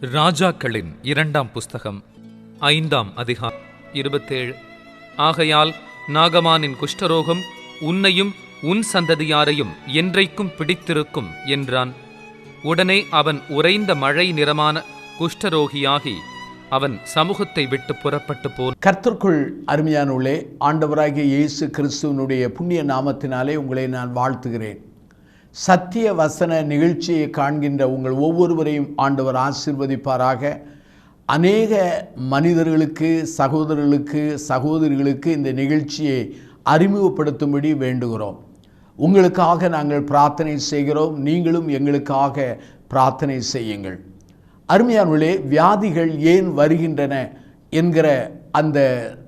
ராஜாக்களின் இரண்டாம் புஸ்தகம் ஐந்தாம் அதிகாரம் இருபத்தேழு. ஆகையால் நாகமானின் குஷ்டரோகம் உன்னையும் உன் சந்ததியாரையும் என்றைக்கும் பிடித்திருக்கும் என்றான். உடனே அவன் உறைந்த மழை நிறமான குஷ்டரோகியாகி அவன் சமூகத்தை விட்டு புறப்பட்டு போன் கர்த்தருக்குள் அருமையானுள்ளே ஆண்டவராகிய இயேசு கிறிஸ்துவனுடைய புண்ணிய நாமத்தினாலே உங்களை நான் வாழ்த்துகிறேன். சத்திய வசன நிகழ்ச்சியை காண்கின்ற உங்கள் ஒவ்வொருவரையும் ஆண்டவர் ஆசிர்வதிப்பாராக. அநேக மனிதர்களுக்கு சகோதரர்களுக்கு சகோதரிகளுக்கு இந்த நிகழ்ச்சியை அறிமுகப்படுத்தும்படி வேண்டுகிறோம். உங்களுக்காக நாங்கள் பிரார்த்தனை செய்கிறோம். நீங்களும் எங்களுக்காக பிரார்த்தனை செய்யுங்கள். அருமையானவர்களே வியாதிகள் ஏன் வருகின்றன என்கிற அந்த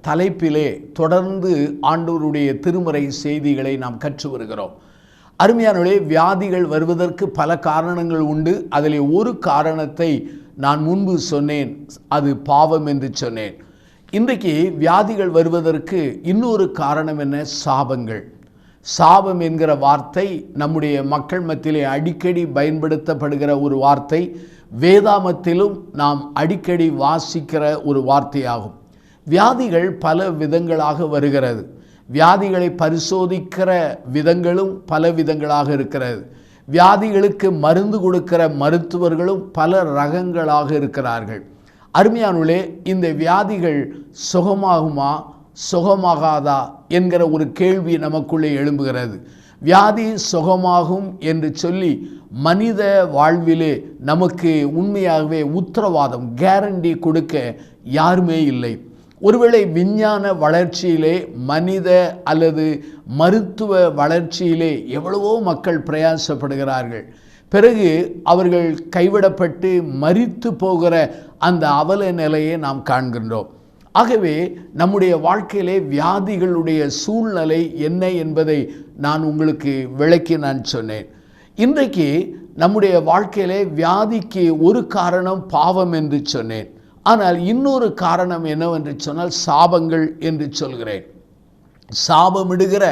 தலைப்பிலே தொடர்ந்து ஆண்டவருடைய திருமறை செய்திகளை நாம் கற்று வருகிறோம். அருமையானவர்களே வியாதிகள் வருவதற்கு பல காரணங்கள் உண்டு. அதில் ஒரு காரணத்தை நான் முன்பு சொன்னேன். அது பாவம் என்று சொன்னேன். இன்றைக்கு வியாதிகள் வருவதற்கு இன்னொரு காரணம் என்ன? சாபங்கள். சாபம் என்கிற வார்த்தை நம்முடைய மக்கள் மத்தியிலே அடிக்கடி பயன்படுத்தப்படுகிற ஒரு வார்த்தை. வேதாமத்திலும் நாம் அடிக்கடி வாசிக்கிற ஒரு வார்த்தையாகும். வியாதிகள் பல விதங்களாக வருகிறது. வியாதிகளை பரிசோதிக்கிற விதங்களும் பல விதங்களாக இருக்கிறது. வியாதிகளுக்கு மருந்து கொடுக்கிற மருத்துவர்களும் பல ரகங்களாக இருக்கிறார்கள். அருமையானுள்ளே இந்த வியாதிகள் சுகமாகுமா சுகமாகாதா என்கிற ஒரு கேள்வி நமக்குள்ளே எழும்புகிறது. வியாதி சுகமாகும் என்று சொல்லி மனித வாழ்விலே நமக்கு உண்மையாகவே உத்தரவாதம் கேரண்டி கொடுக்க யாருமே இல்லை. ஒருவேளை விஞ்ஞான வளர்ச்சியிலே மனித அல்லது மருத்துவ வளர்ச்சியிலே எவ்வளவோ மக்கள் பிரயாசப்படுகிறார்கள். பிறகு அவர்கள் கைவிடப்பட்டு மறித்து போகிற அந்த அவல நிலையை நாம் காண்கின்றோம். ஆகவே நம்முடைய வாழ்க்கையிலே வியாதிகளுடைய சூழ்நிலை என்ன என்பதை நான் உங்களுக்கு விளக்கி நான் சொன்னேன். இன்றைக்கு நம்முடைய வாழ்க்கையிலே வியாதிக்கு ஒரு காரணம் பாவம் என்று சொன்னேன். ஆனால் இன்னொரு காரணம் என்னவென்று சொன்னால் சாபங்கள் என்று சொல்கிறேன். சாபமிடுகிற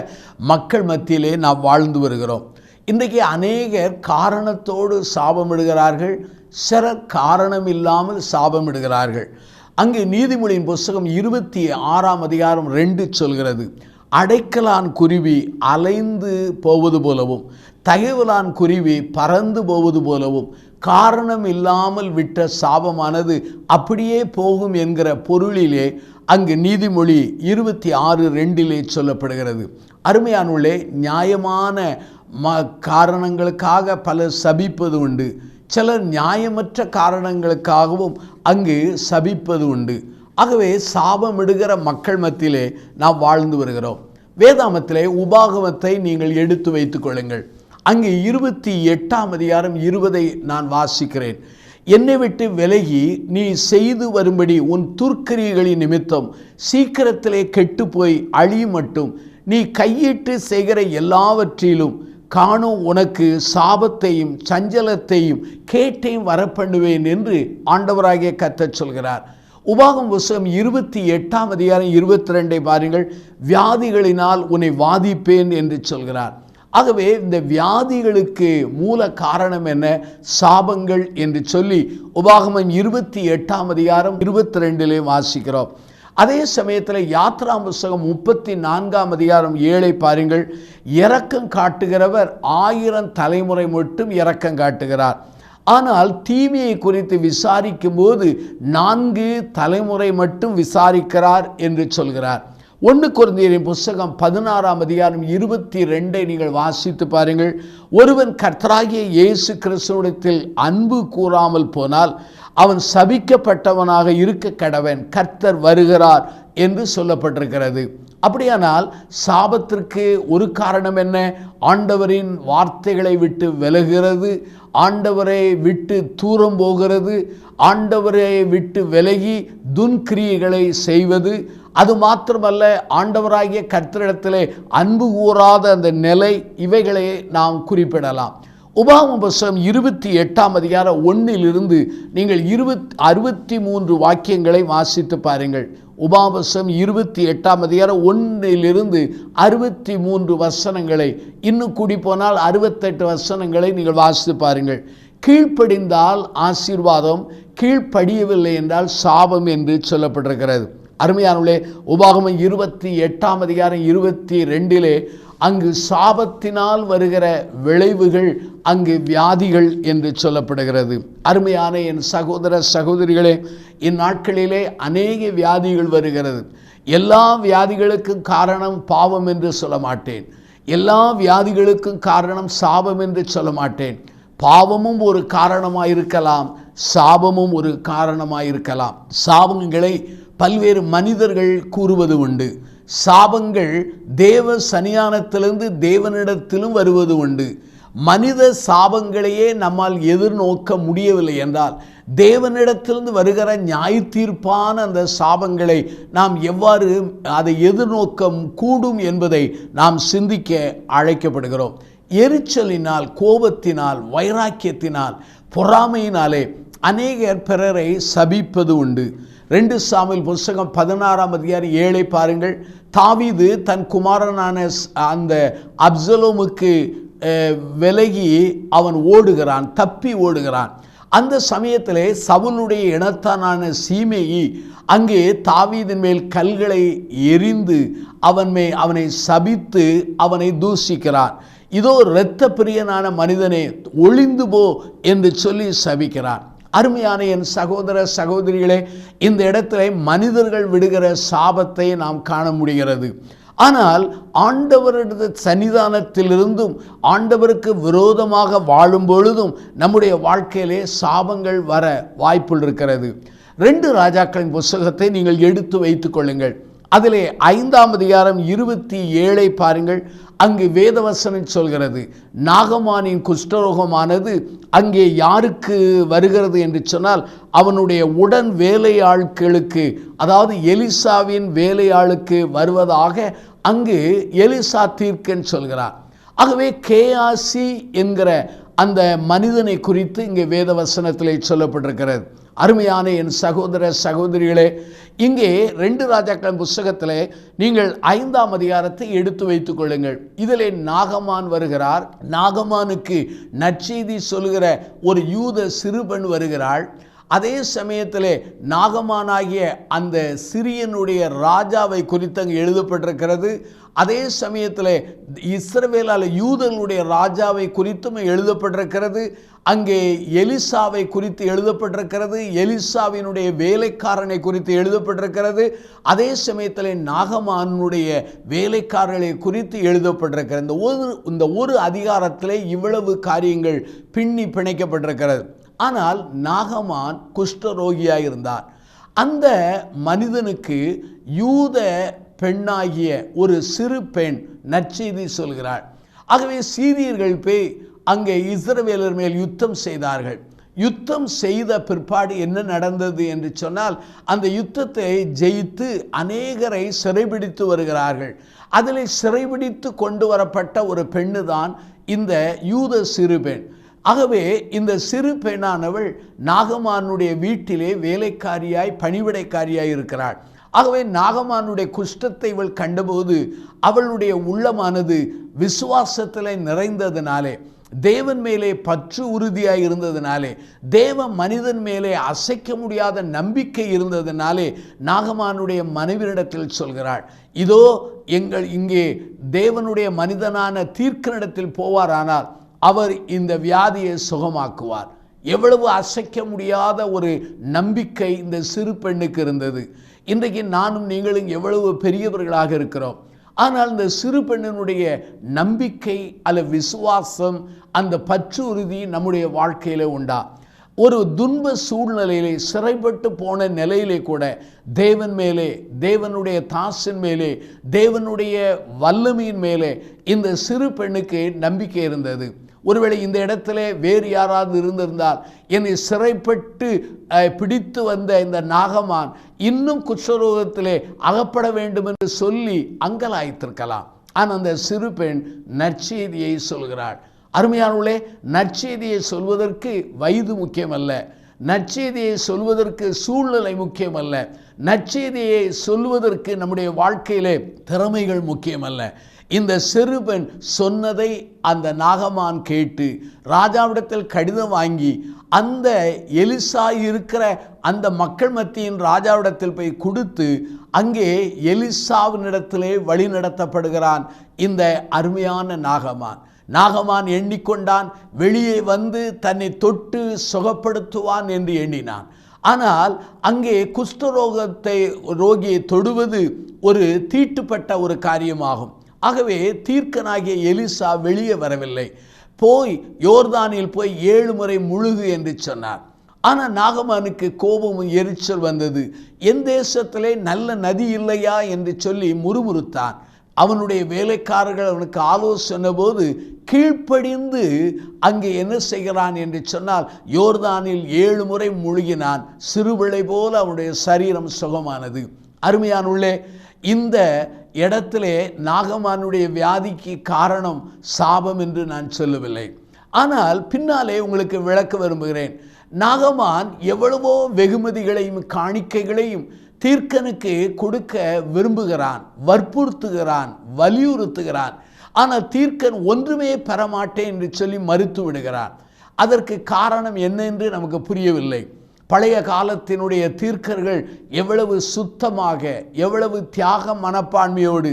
மக்கள் மத்தியிலே நாம் வாழ்ந்து வருகிறோம். இன்றைக்கு அநேகர் காரணத்தோடு சாபமிடுகிறார்கள் சிலர் காரணம் இல்லாமல் சாபமிடுகிறார்கள். அங்கு நீதிமொழியின் புஸ்தகம் இருபத்தி ஆறாம் அதிகாரம் ரெண்டு சொல்கிறது அடைக்கலான் குருவி அலைந்து போவது போலவும் தகவலான் குருவி பறந்து போவது போலவும் காரணம் இல்லாமல் விட்ட சாபமானது அப்படியே போகும் என்கிற பொருளிலே அங்கு நீதிமொழி இருபத்தி ஆறு ரெண்டிலே சொல்லப்படுகிறது. அருமையானுள்ளே நியாயமான ம காரணங்களுக்காக பலர் சபிப்பது உண்டு. சிலர் நியாயமற்ற காரணங்களுக்காகவும் அங்கு சபிப்பது உண்டு. ஆகவே சாபமிடுகிற மக்கள் மத்தியிலே நாம் வாழ்ந்து வருகிறோம். வேதாமத்திலே உபாகமத்தை நீங்கள் எடுத்து வைத்துக் கொள்ளுங்கள். அங்கே இருபத்தி எட்டாம் அதிகாரம் இருபதை நான் வாசிக்கிறேன். என்னை விட்டு விலகி நீ செய்து வரும்படி உன் துர்க்கரிகளின் நிமித்தம் சீக்கிரத்திலே கெட்டு போய் அழி மட்டும் நீ கையிட்டு செய்கிற எல்லாவற்றிலும் காணும் உனக்கு சாபத்தையும் சஞ்சலத்தையும் கேட்டையும் வரப்பண்ணுவேன் என்று ஆண்டவராகிய கத்தச் சொல்கிறார். உபாகம் புஸ்தகம் இருபத்தி எட்டாம் அதிகாரம் இருபத்தி ரெண்டை பாருங்கள். வியாதிகளினால் உன்னை வாதிப்பேன் என்று சொல்கிறார். ஆகவே இந்த வியாதிகளுக்கு மூல காரணம் என்ன? சாபங்கள் என்று சொல்லி உபாகமம் இருபத்தி எட்டாம் அதிகாரம் இருபத்தி ரெண்டிலே வாசிக்கிறோம். அதே சமயத்தில் யாத்ரா புஸ்தகம் முப்பத்தி நான்காம் அதிகாரம் ஏழை பாருங்கள். இரக்கம் காட்டுகிறவர் ஆயிரம் தலைமுறை மட்டும் இரக்கம் காட்டுகிறார். ஆனால் தீமையை குறித்து விசாரிக்கும் போது நான்கு தலைமுறை மட்டும் விசாரிக்கிறார் என்று சொல்கிறார். ஒன்று குருந்தியரின் புஸ்தகம் பதினாறாம் அதிகாரம் இருபத்தி ரெண்டை நீங்கள் வாசித்து பாருங்கள். ஒருவன் கர்த்தராகிய இயேசு கிறிஸ்துவத்தில் அன்பு கூறாமல் போனால் அவன் சபிக்கப்பட்டவனாக இருக்க கடவன் கர்த்தர் வருகிறார் என்று சொல்லப்பட்டிருக்கிறது. அப்படியானால் சாபத்திற்கு ஒரு காரணம் என்ன? ஆண்டவரின் வார்த்தைகளை விட்டு விலகிறது ஆண்டவரை விட்டு தூரம் போகிறது ஆண்டவரை விட்டு விலகி துன்கிரியைகளை செய்வது அது மாத்திரமல்ல ஆண்டவராகிய கர்த்தரிடத்திலே அன்பு கூறாத அந்த நிலை இவைகளை நாம் குறிப்பிடலாம். உபாம புஸ்தகம் இருபத்தி எட்டாம் அதிகாரம் ஒன்றிலிருந்து நீங்கள் இருபத் அறுபத்தி மூன்று வாக்கியங்களை வாசித்து பாருங்கள். உபாபசம் இருபத்தி எட்டாம் அதிகாரம் ஒன்றிலிருந்து அறுபத்தி மூன்று வசனங்களை இன்னும் கூடி போனால் அறுபத்தெட்டு வசனங்களை நீங்கள் வாசித்து பாருங்கள். கீழ்ப்படிந்தால் ஆசீர்வாதம் கீழ்ப்படியவில்லை என்றால் சாபம் என்று சொல்லப்பட்டிருக்கிறது. அருமையானவர்களே உபாகமம் இருபத்தி எட்டாம் அதிகாரம் இருபத்தி ரெண்டிலே அங்கு சாபத்தினால் வருகிற விளைவுகள் அங்கு வியாதிகள் என்று சொல்லப்படுகிறது. அருமையான என் சகோதர சகோதரிகளே இந்நாட்களிலே அநேக வியாதிகள் வருகிறது. எல்லா வியாதிகளுக்கும் காரணம் பாவம் என்று சொல்ல மாட்டேன். எல்லா வியாதிகளுக்கும் காரணம் சாபம் என்று சொல்ல மாட்டேன். பாவமும் ஒரு காரணமாக இருக்கலாம் சாபமும் ஒரு காரணமாக இருக்கலாம் சாபங்களை பல்வேறு மனிதர்கள் கூறுவது உண்டு. சாபங்கள் தேவ சனியானத்திலிருந்து தேவனிடத்திலும் வருவது உண்டு. மனித சாபங்களையே நம்மால் எதிர்நோக்க முடியவில்லை என்றால் தேவனிடத்திலிருந்து வருகிற நியாய தீர்ப்பான அந்த சாபங்களை நாம் எவ்வாறு அதை எதிர்நோக்க கூடும் என்பதை நாம் சிந்திக்க அழைக்கப்படுகிறோம். எரிச்சலினால் கோபத்தினால் வைராக்கியத்தினால் பொறாமையினாலே அநேகர் பிறரை சபிப்பது உண்டு. ரெண்டு சாமியில் புஸ்தகம் பதினாறாம் அதிகாரி ஏழை பாருங்கள். தாவீது தன் குமாரனான அந்த அப்சலோமுக்கு விலகி அவன் ஓடுகிறான் தப்பி ஓடுகிறான். அந்த சமயத்தில் சவுனுடைய இனத்தானான சீமேயி அங்கே தாவீதின் மேல் கல்களை எரிந்து அவன் மே அவனை சபித்து அவனை தூஷிக்கிறான். இதோ இரத்த பிரியனான மனிதனே ஒளிந்து போ என்று சொல்லி சபிக்கிறார். அருமையான என் சகோதர சகோதரிகளே இந்த இடத்துல மனிதர்கள் விடுகிற சாபத்தை நாம் காண முடிகிறது. ஆனால் ஆண்டவரது சன்னிதானத்திலிருந்தும் ஆண்டவருக்கு விரோதமாக வாழும் பொழுதும் நம்முடைய வாழ்க்கையிலே சாபங்கள் வர வாய்ப்புள் இருக்கிறது. ரெண்டு ராஜாக்களின் புஸ்தகத்தை நீங்கள் எடுத்து வைத்துக் கொள்ளுங்கள். அதிலே ஐந்தாம் அதிகாரம் இருபத்தி ஏழை பாருங்கள். அங்கு வேதவசனம் சொல்கிறது நாகமானின் குஷ்டரோகமானது அங்கே யாருக்கு வருகிறது என்று சொன்னால் அவனுடைய உடன் வேலையாட்களுக்கு அதாவது எலிசாவின் வேலையாளுக்கு வருவதாக அங்கு எலிசா தீர்க்கன் சொல்கிறார். ஆகவே கேஆசி என்கிற அந்த மனிதனை குறித்து இங்கே வேதவசனத்திலே சொல்லப்பட்டிருக்கிறது. அருமையான என் சகோதர சகோதரிகளே இங்கே ரெண்டு ராஜாக்களின் புஸ்தகத்திலே நீங்கள் ஐந்தாம் அதிகாரத்தை எடுத்து வைத்துக் கொள்ளுங்கள். இதிலே நாகமான் வருகிறார். நாகமானுக்கு நற்செய்தி சொல்லுகிற ஒரு யூத சிறுபெண் வருகிறாள். அதே சமயத்தில் நாகமானாகிய அந்த சிரியனுடைய ராஜாவை குறித்தங்க எழுதப்பட்டிருக்கிறது. அதே சமயத்தில் இஸ்ரவேலால் யூதனுடைய ராஜாவை குறித்தும் எழுதப்பட்டிருக்கிறது. அங்கே எலிசாவை குறித்து எழுதப்பட்டிருக்கிறது. எலிசாவினுடைய வேலைக்காரனை குறித்து எழுதப்பட்டிருக்கிறது. அதே சமயத்தில் நாகமானுடைய வேலைக்காரர்களை குறித்து எழுதப்பட்டிருக்கிறது. இந்த ஒரு இந்த ஒரு அதிகாரத்தில் இவ்வளவு காரியங்கள் பின்னி பிணைக்கப்பட்டிருக்கிறது. ஆனால் நாகமான் குஷ்டரோகியாக இருந்தார். அந்த மனிதனுக்கு யூத பெண்ணாகிய ஒரு சிறு பெண் நற்செய்தி சொல்கிறாள். ஆகவே சீரியர்கள் போய் அங்கே இஸ்ரவேலர் மேல் யுத்தம் செய்தார்கள். யுத்தம் செய்த பிற்பாடு என்ன நடந்தது என்று சொன்னால் அந்த யுத்தத்தை ஜெயித்து அநேகரை சிறைபிடித்து வருகிறார்கள். அதில் சிறைபிடித்து கொண்டு வரப்பட்ட ஒரு பெண்ணு தான் இந்த யூத சிறுபெண் ஆகவே இந்த சிறு பெண்ணானவள் நாகமானுடைய வீட்டிலே வேலைக்காரியாய் பணிவிடைக்காரியாய் இருக்கிறாள். ஆகவே நாகமானுடைய குஷ்டத்தை இவள் கண்டபோது அவளுடைய உள்ளமானது விசுவாசத்தில் நிறைந்ததினாலே தேவன் மேலே பற்று உறுதியாக இருந்ததினாலே தேவ மனிதன் மேலே அசைக்க முடியாத நம்பிக்கை இருந்ததினாலே நாகமானுடைய மனைவியிடத்தில் சொல்கிறாள் இதோ எங்கள் இங்கே தேவனுடைய மனிதனான தீர்க்கனிடத்தில் போவாரானால் அவர் இந்த வியாதியை சுகமாக்குவார். எவ்வளவு அசைக்க முடியாத ஒரு நம்பிக்கை இந்த சிறு பெண்ணுக்கு இருந்தது. இன்றைக்கு நானும் நீங்களும் எவ்வளவு பெரியவர்களாக இருக்கிறோம். ஆனால் இந்த சிறு பெண்ணினுடைய நம்பிக்கை அல்ல விசுவாசம் அந்த பற்று உறுதி நம்முடைய வாழ்க்கையில உண்டா? ஒரு துன்ப சூழ்நிலையிலே சிறைப்பட்டு போன நிலையிலே கூட தேவன் மேலே தேவனுடைய தாசின் மேலே தேவனுடைய வல்லமையின் மேலே இந்த சிறு பெண்ணுக்கு நம்பிக்கை இருந்தது. ஒருவேளை இந்த இடத்துல வேறு யாராவது இருந்திருந்தால் என்னை சிறைப்பட்டு பிடித்து வந்த இந்த நாகமான் இன்னும் குற்றரோகத்திலே அகப்பட வேண்டும் என்று சொல்லி அங்கலாய்த்திருக்கலாம். ஆனால் அந்த சிறு பெண் நற்செய்தியை சொல்கிறாள். அருமையானவளே நற்செய்தியை சொல்வதற்கு வயது முக்கியமல்ல. நற்செய்தியை சொல்வதற்கு சூழ்நிலை முக்கியமல்ல. நற்செய்தியை சொல்வதற்கு நம்முடைய வாழ்க்கையிலே திறமைகள் முக்கியமல்ல. இந்த சிறுபெண் சொன்னதை அந்த நாகமான் கேட்டு ராஜாவிடத்தில் கடிதம் வாங்கி அந்த எலிசா இருக்கிற அந்த மக்கள் மத்தியின் ராஜாவிடத்தில் போய் கொடுத்து அங்கே எலிசாவினிடத்திலே வழி நடத்தப்படுகிறான் இந்த அருமையான நாகமான். நாகமான் எண்ணிக்கொண்டான் வெளியே வந்து தன்னை தொட்டு சுகப்படுத்துவான் என்று எண்ணினான். ஆனால் அங்கே குஷ்டரோகத்தை ரோகியை தொடுவது ஒரு தீட்டுப்பட்ட ஒரு காரியமாகும். ஆகவே தீர்க்கனாகிய எலிசா வெளியே வரவில்லை. போய் யோர்தானில் போய் ஏழு முறை முழுகு என்று சொன்னார். ஆனால் நாகமானுக்கு கோபமும் எரிச்சல் வந்தது. என் தேசத்திலே நல்ல நதி இல்லையா என்று சொல்லி முறுமுறுத்தான். அவனுடைய வேலைக்காரர்கள் அவனுக்கு ஆலோசனை போது கீழ்ப்படிந்து அங்கே என்ன செய்கிறான் என்று சொன்னால் யோர்தானில் ஏழு முறை முழுகினான். சிறுவிளை போல அவனுடைய சரீரம் சுகமானது. அருமையானுள்ளே இந்த இடத்திலே நாகமானுடைய வியாதிக்கு காரணம் சாபம் என்று நான் சொல்லவில்லை. ஆனால் பின்னாலே உங்களுக்கு விளக்க விரும்புகிறேன். நாகமான் எவ்வளவோ வெகுமதிகளையும் காணிக்கைகளையும் தீர்க்கனுக்கு கொடுக்க விரும்புகிறான் வற்புறுத்துகிறான் வலியுறுத்துகிறான். ஆனால் தீர்க்கன் ஒன்றுமே பெறமாட்டேன் என்று சொல்லி மறுத்து விடுகிறான். அதற்கு காரணம் என்ன என்று நமக்கு புரியவில்லை. பழைய காலத்தினுடைய தீர்க்கர்கள் எவ்வளவு சுத்தமாக எவ்வளவு தியாக மனப்பான்மையோடு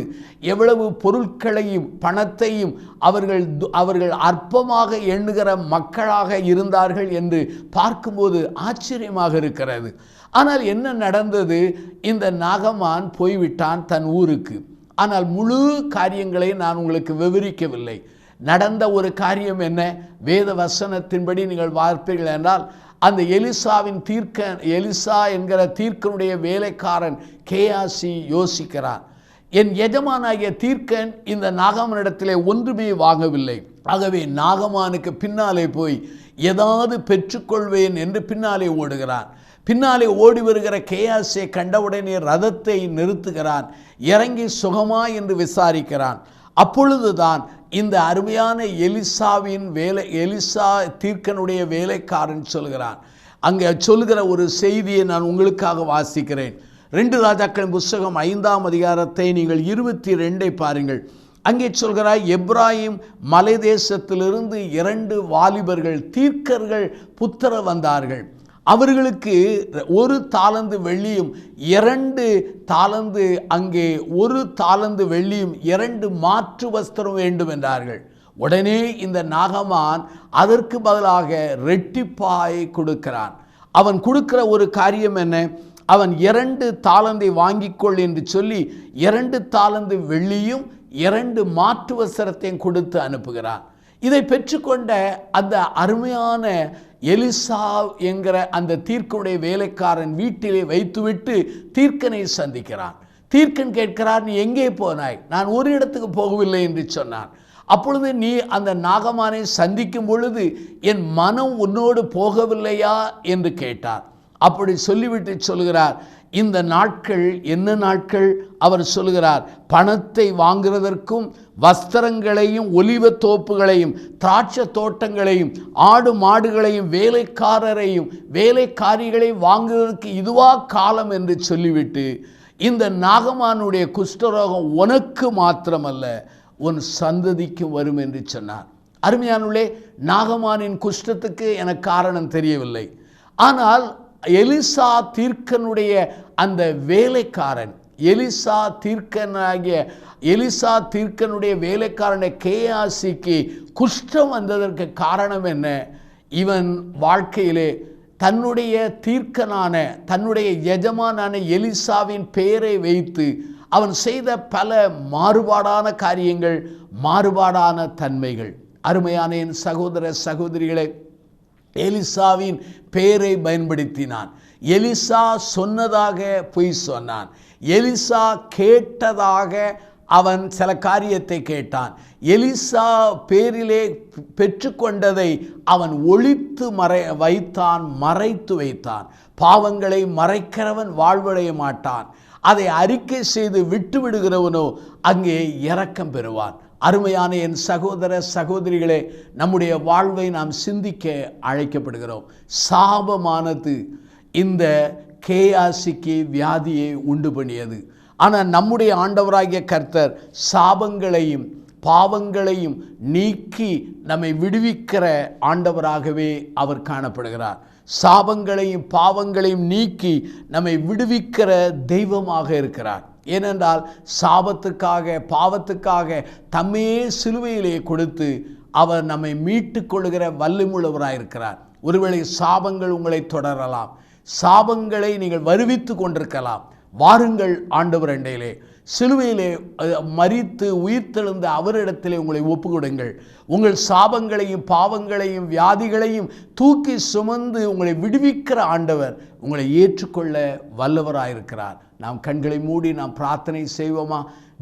எவ்வளவு பொருட்களையும் பணத்தையும் அவர்கள் அவர்கள் அற்பமாக எண்ணுகிற மக்களாக இருந்தார்கள் என்று பார்க்கும்போது ஆச்சரியமாக இருக்கிறது. ஆனால் என்ன நடந்தது? இந்த நாகமான் போய்விட்டான் தன் ஊருக்கு. ஆனால் முழு காரியங்களை நான் உங்களுக்கு விவரிக்கவில்லை. நடந்த ஒரு காரியம் என்ன? வேத வசனத்தின்படி நீங்கள் பார்ப்பீர்கள் என்றால் அந்த எலிசாவின் தீர்க்க எலிசா என்கிற தீர்க்கனுடைய வேலைக்காரன் கேஆசி யோசிக்கிறான். என் எஜமானாகிய தீர்க்கன் இந்த நாகமனிடத்திலே ஒன்றுமே வாங்கவில்லை. ஆகவே நாகமானுக்கு பின்னாலே போய் ஏதாவது பெற்றுக்கொள்வேன் என்று பின்னாலே ஓடுகிறான். பின்னாலே ஓடி வருகிற கேயாசை கண்டவுடனே ரதத்தை நிறுத்துகிறான். இறங்கி சுகமா என்று விசாரிக்கிறான். அப்பொழுதுதான் இந்த அருமையான எலிசாவின் வேலை எலிசா தீர்க்கனுடைய வேலைக்காரன் சொல்கிறான். அங்கே சொல்கிற ஒரு செய்தியை நான் உங்களுக்காக வாசிக்கிறேன். ரெண்டு ராஜாக்களின் புஸ்தகம் ஐந்தாம் அதிகாரத்தை நீங்கள் இருபத்தி ரெண்டை பாருங்கள். அங்கே சொல்கிறாய் எப்ராஹிம் மலை தேசத்திலிருந்து இரண்டு வாலிபர்கள் தீர்க்கர்கள் புத்திர வந்தார்கள். அவர்களுக்கு ஒரு தாளந்து வெள்ளியும் இரண்டு தாளந்து அங்கே ஒரு தாளந்து வெள்ளியும் இரண்டு மாற்று வஸ்திரம் வேண்டும் என்றார்கள். உடனே இந்த நாகமான் அதற்கு பதிலாக ரெட்டிப்பாய் கொடுக்கிறான். அவன் கொடுக்கிற ஒரு காரியம் என்ன? அவன் இரண்டு தாளந்தை வாங்கிக்கொள் என்று சொல்லி இரண்டு தாளந்து வெள்ளியும் இரண்டு மாற்று வஸ்திரத்தையும் கொடுத்து அனுப்புகிறான். இதை பெற்றுக்கொண்ட அந்த அருமையான எலிசா என்கிற அந்த தீர்க்கனுடைய வேலைக்காரன் வீட்டிலே வைத்துவிட்டு தீர்க்கனை சந்திக்கிறான். தீர்க்கன் கேட்கிறார் நீ எங்கே போனாய்? நான் ஒரு இடத்துக்கு போகவில்லை என்று சொன்னான். அப்பொழுது நீ அந்த நாகமானை சந்திக்கும் பொழுது என் மனம் உன்னோடு போகவில்லையா? என்று கேட்டார். அப்படி சொல்லிவிட்டு சொல்கிறார் இந்த நாட்கள் என்ன நாட்கள்? அவர் சொல்கிறார் பணத்தை வாங்குவதற்கும் வஸ்திரங்களையும் ஒலிவ தோப்புகளையும் திராட்சை தோட்டங்களையும் ஆடு மாடுகளையும் வேலைக்காரரையும் வேலைக்காரிகளை வாங்குவதற்கு இதுவா காலம் என்று சொல்லிவிட்டு இந்த நாகமானுடைய குஷ்டரோகம் உனக்கு மாத்திரமல்ல உன் சந்ததிக்கு வரும் என்று சொன்னார். அருமையானுள்ளே நாகமானின் குஷ்டத்துக்கு எனக்கு காரணம் தெரியவில்லை. ஆனால் எலிசா தீர்க்கனுடைய அந்த வேலைக்காரன் எலிசா தீர்க்கனாகிய எலிசா தீர்க்கனுடைய வேலைக்காரனை கேஆசிக்கு குஷ்டம் வந்ததற்கு காரணம் என்ன? இவன் வாழ்க்கையிலே தன்னுடைய தீர்க்கனான தன்னுடைய எஜமானான எலிசாவின் பெயரை வைத்து அவன் செய்த பல மாறுபாடான காரியங்கள் மாறுபாடான தன்மைகள். அருமையான என் சகோதர சகோதரிகளை எலிசாவின் பெயரை பயன்படுத்தினான். எலிசா சொன்னதாக பொய் சொன்னான். எலிசா கேட்டதாக அவன் சில காரியத்தை கேட்டான். எலிசா பேரிலே பெற்றுக்கொண்டதை அவன் ஒழித்து மறை வைத்தான் மறைத்து வைத்தான். பாவங்களை மறைக்கிறவன் வாழ்வடைய மாட்டான். அதை அறிக்கை செய்து விட்டு விடுகிறவனோ அங்கே இரக்கம் பெறுவான். அருமையான என் சகோதர சகோதரிகளே நம்முடைய வாழ்வை நாம் சிந்திக்க அழைக்கப்படுகிறோம். சாபமானது இந்த கேயாசிக்கு வியாதியை உண்டு பண்ணியது. ஆனால் நம்முடைய ஆண்டவராகிய கர்த்தர் சாபங்களையும் பாவங்களையும் நீக்கி நம்மை விடுவிக்கிற ஆண்டவராகவே அவர் காணப்படுகிறார். சாபங்களையும் பாவங்களையும் நீக்கி நம்மை விடுவிக்கிற தெய்வமாக இருக்கிறார். ஏனென்றால் சாபத்துக்காக பாவத்துக்காக தம்மையே சிலுவையிலே கொடுத்து அவர் நம்மை மீட்டு கொள்ளுகிற வல்லமுள்ளவராயிருக்கிறார் ஒருவேளை சாபங்கள் உங்களை தொடரலாம். சாபங்களை நீங்கள் வருவித்து கொண்டிருக்கலாம். வாருங்கள் ஆண்டவர் அண்டையிலே சிலுவையிலே மறித்து உயிர்த்தெழுந்த அவரிடத்திலே உங்களை ஒப்புக்கொடுங்கள். உங்கள் சாபங்களையும் பாவங்களையும் வியாதிகளையும் தூக்கி சுமந்து உங்களை விடுவிக்கிற ஆண்டவர் உங்களை ஏற்றுக்கொள்ள வல்லவராயிருக்கிறார். நாம் கண்களை மூடி நாம் பிரார்த்தனை செய்வோமா?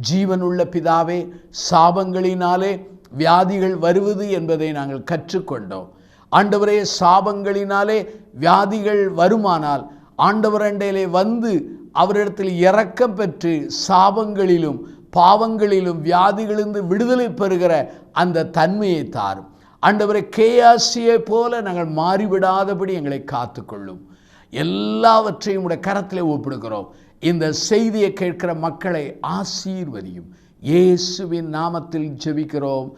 ஜீவனுள்ள பிதாவே சாபங்களினாலே வியாதிகள் வருவது என்பதை நாங்கள் கற்றுக்கொண்டோம். ஆண்டவரே சாபங்களினாலே வியாதிகள் வருமானால் ஆண்டவர் அண்டையிலே வந்து அவரிடத்தில் இறக்கம் பெற்று சாபங்களிலும் பாவங்களிலும் வியாதிகளிலிருந்து விடுதலை பெறுகிற அந்த தன்மையை தாரும். ஆண்டவரை கேயாசியை போல நாங்கள் மாறிவிடாதபடி எங்களை காத்துக்கொள்ளும். எல்லாவற்றையும் உடைய கரத்திலே ஒப்பிடுகிறோம். இந்த செய்தியை கேட்கிற மக்களை ஆசீர்வதியும். இயேசுவின் நாமத்தில் ஜெபிக்கிறோம்.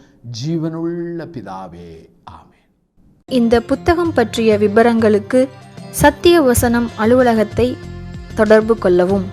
ஜீவனுள்ள பிதாவே. இந்த புத்தகம் பற்றிய விபரங்களுக்கு சத்திய வசனம் அலுவலகத்தை தொடர்பு கொள்ளவும்.